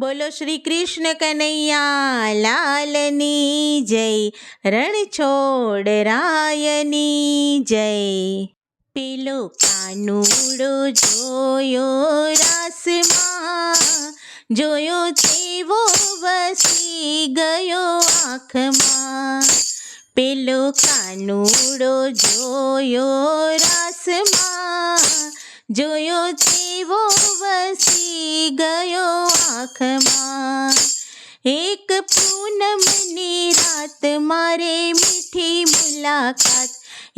બોલો શ્રી કૃષ્ણ કનૈયા, લાલની જય, રણછોડ રાયની જય. પેલો કાનુડો જોયો રાસમાં, જોયો તેવો વસી ગયો આંખમાં. પેલો કાનુડો જોયો રાસમાં, જોયો તેવો વસી ગયો આંખમાં એક પૂનમની રાત મારે મીઠી મુલાકાત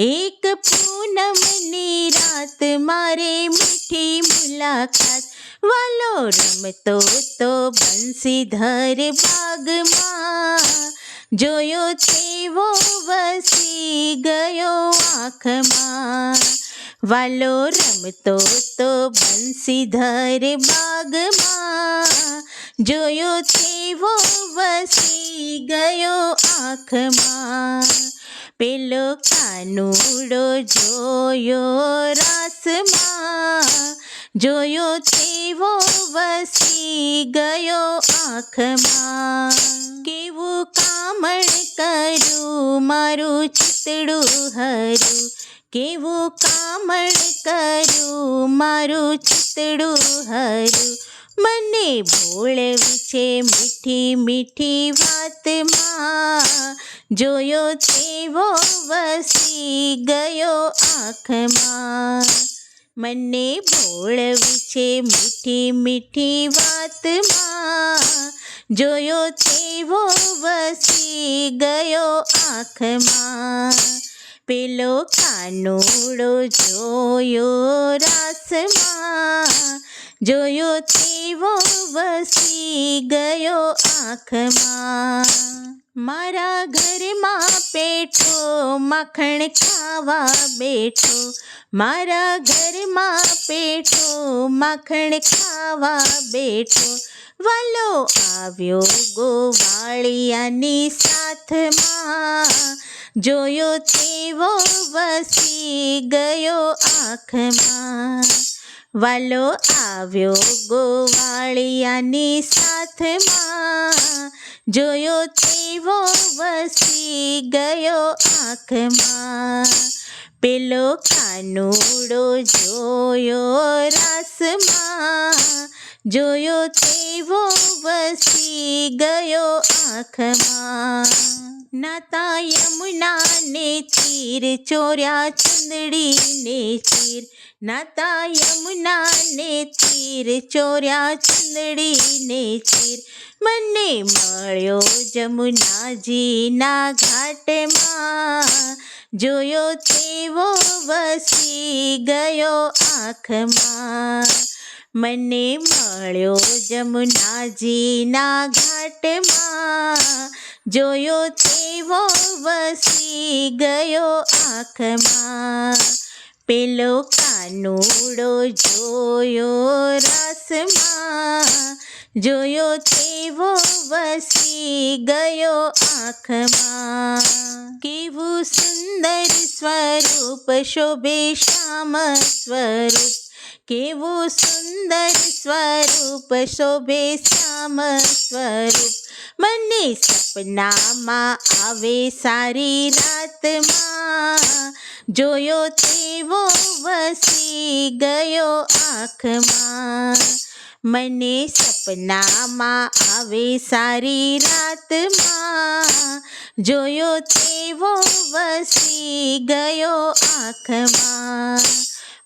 એક પૂનમની રાત મારે મીઠી મુલાકાત વાલો રમતો તો બંસીધર બાગમાં જોયો તેવો વસી ગયો આંખમાં વાલો રમતો તો બંસીધર બાગમાં જોયો તેવો વસી ગયો આંખમાં. પેલો કાનુડો જોયો રાસમાં, જોયો તેવો વસી ગયો આંખમાં. કેવું કામણ કર્યું મારું ચિતડું હરું કેવું કામણ કરું, મારું ચિતડું હરું? મને ભોળવી છે મીઠી મીઠી વાતમાં. જોયો તેવો વસી ગયો આંખમાં. મને ભોળવી છે મીઠી મીઠી વાતમાં. જોયો તેવો વસી ગયો આંખમાં. પેલો કાનુડો જોયો રાસમાં, જોયો તેવો વસી ગયો આંખમાં. મારા ઘરમાં પેઠો માખણ ખાવા બેઠો, મારા ઘરમાં પેઠો માખણ ખાવા બેઠો. વાલો આવ્યો ગોવાળિયાની સાથમાં જોયો તેવો વસી ગયો આંખમાં. વાલો આવ્યો ગોવાળિયાની સાથમાં. જોયો તેવો વસી ગયો આંખમાં. પેલો કાનુડો જોયો રાસમાં. જોયો તેવો વસી ગયો આંખમાં. નાતા યમુના ને ચીર, ચોર્યા ચંદડીને ચીર. નાતા યમુના ને ચીર, ચોર્યા ચંદડીને ચીર. મને મળ્યો જમુનાજીના ઘાટમાં. જોયો તેવો વસી ગયો આંખમાં. મને મળ્યો જમુનાજીના ઘાટમાં. જોયો તેવો વસી ગયો આંખમાં. પેલો કાનુડો જોયો રાસમાં. જોયો તેવો વસી ગયો આંખમાં. કેવું સુંદર સ્વરૂપ શોભે શ્યામ સ્વરૂપ. કેવું સુંદર સ્વરૂપ શોભે શ્યામ સ્વરૂપ. મને સપનામાં આવે સારી રાતમાં. જોયો તેવો વસી ગયો આંખમાં. મને સપનામાં આવે સારી રાતમાં. જોયો તેવો વસી ગયો આંખમાં.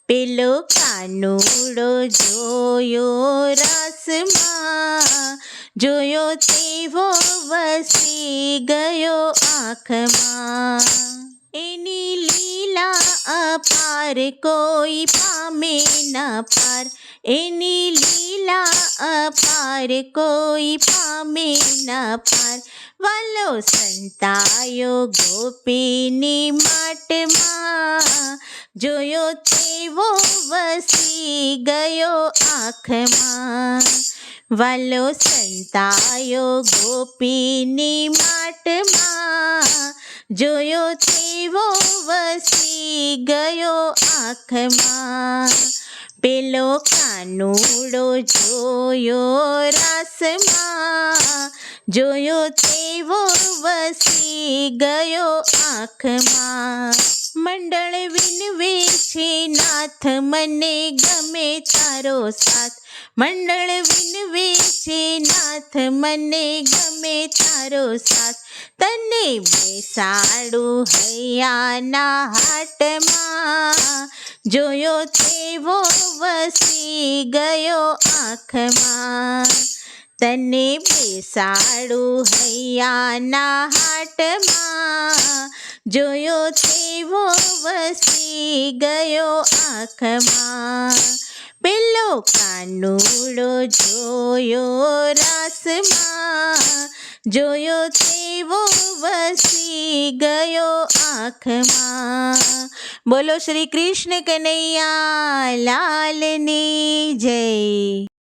પેલો કાનુડો જોયો રાસમાં જોયો તેવો વસી ગયો આંખમાં. એની લીલા અપાર કોઈ પામે ન પાર. એની લીલા અપાર કોઈ પામે ના પાર. વાલો સંતાયો ગોપીની માટમાં જોયો તેવો વસી ગયો આંખમાં. વાલો સંતાયો ગોપીની માટમાં જોયો તેવો વસી ગયો આંખમાં. પેલો કાનુડો જોયો રાસમાં, જોયો તેવો વસી ગયો આંખમાં. મંડળ વિનવે છે નાથ, મને ગમે તારો સાથ મંડળ વિનવે છે નાથ, મને ગમે તારો સાથ. તને બેસાડું હૈયાના હાટમાં. જોયો તેવો વસી ગયો આંખમાં. તને બેસાડું હૈયાના હાટમાં. જોયો તેવો વસી ગયો આંખમાં. પેલો કાનુડો જોયો રાસમાં, જોયો તેવો વસી ગયો આંખમાં. બોલો શ્રી કૃષ્ણ કનૈયા લાલની જય.